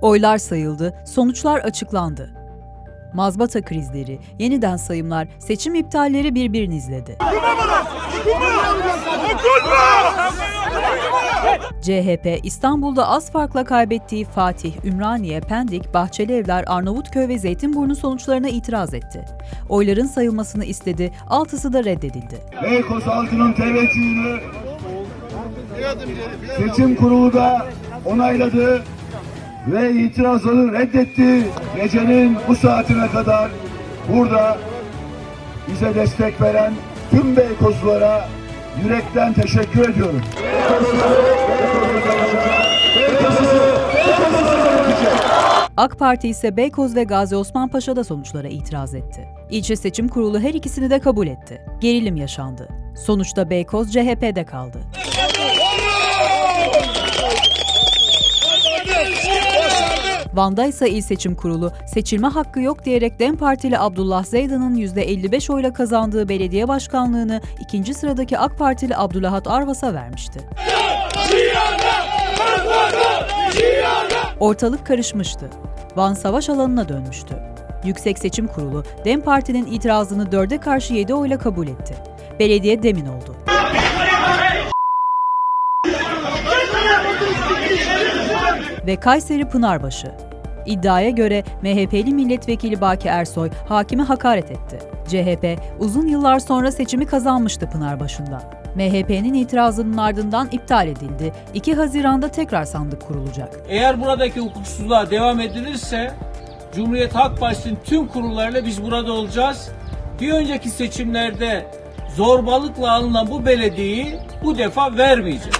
Oylar sayıldı, sonuçlar açıklandı. Mazbata krizleri, yeniden sayımlar, seçim iptalleri birbirini izledi. CHP İstanbul'da az farkla kaybettiği Fatih, Ümraniye, Pendik, Bahçelievler, Arnavutköy ve Zeytinburnu sonuçlarına itiraz etti. Oyların sayılmasını istedi, altısı da reddedildi. Beykoz halkının teveccühünü seçim kurulu da onayladı ve itirazları reddetti. Gecenin bu saatine kadar burada bize destek veren tüm Beykozlulara yürekten teşekkür ediyorum. AK Parti ise Beykoz ve Gazi Osman Paşa'da sonuçlara itiraz etti. İlçe Seçim Kurulu her ikisini de kabul etti. Gerilim yaşandı. Sonuçta Beykoz CHP'de kaldı. Van'da ise İl Seçim Kurulu seçilme hakkı yok diyerek DEM Partili Abdullah Zeydan'ın %55 oyla kazandığı belediye başkanlığını ikinci sıradaki AK Partili Abdülahat Arvas'a vermişti. Ortalık karışmıştı. Van savaş alanına dönmüştü. Yüksek Seçim Kurulu DEM Parti'nin itirazını dörde karşı 7 oyla kabul etti. Belediye demin oldu. Ve Kayseri Pınarbaşı. İddiaya göre MHP'li milletvekili Baki Ersoy hakime hakaret etti. CHP uzun yıllar sonra seçimi kazanmıştı Pınarbaşı'nda. MHP'nin itirazının ardından iptal edildi. 2 Haziran'da tekrar sandık kurulacak. Eğer buradaki hukuksuzluğa devam edilirse Cumhuriyet Halk Partisi'nin tüm kurullarıyla biz burada olacağız. Bir önceki seçimlerde zorbalıkla alınan bu belediyeyi bu defa vermeyeceğiz.